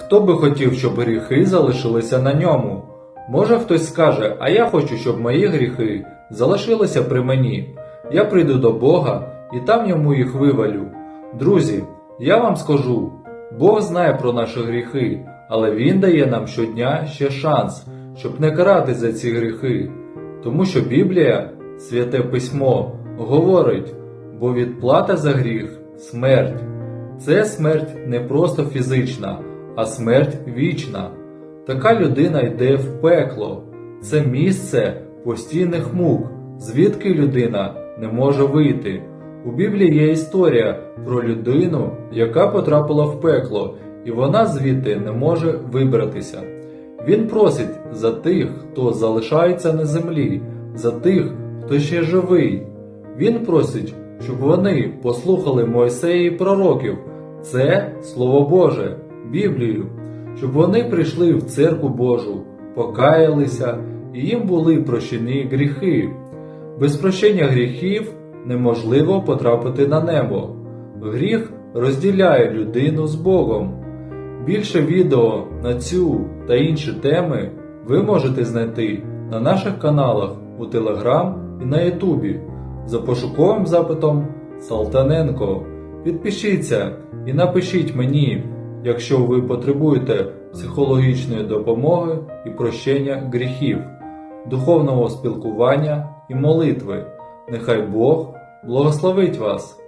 Хто би хотів, щоб гріхи залишилися на ньому? Може хтось скаже, а я хочу, щоб мої гріхи залишилися при мені. Я прийду до Бога і там йому їх вивалю. Друзі, я вам скажу, Бог знає про наші гріхи, але Він дає нам щодня ще шанс, щоб не карати за ці гріхи. Тому що Біблія, святе письмо, говорить, бо відплата за гріх смерть. Це смерть не просто фізична, а смерть вічна. Така людина йде в пекло. Це місце постійних мук, звідки людина не може вийти. У Біблії є історія про людину, яка потрапила в пекло, і вона звідти не може вибратися. Він просить за тих, хто залишається на землі, за тих, хто ще живий. Він просить, щоб вони послухали Мойсея пророків. Це Слово Боже, Біблію, щоб вони прийшли в церкву Божу, покаялися і їм були прощені гріхи. Без прощення гріхів неможливо потрапити на небо. Гріх розділяє людину з Богом. Більше відео на цю та інші теми ви можете знайти на наших каналах у Телеграм і на Ютубі за пошуковим запитом Салтаненко. Підпишіться і напишіть мені, якщо ви потребуєте психологічної допомоги і прощення гріхів, духовного спілкування і молитви. Нехай Бог благословить вас!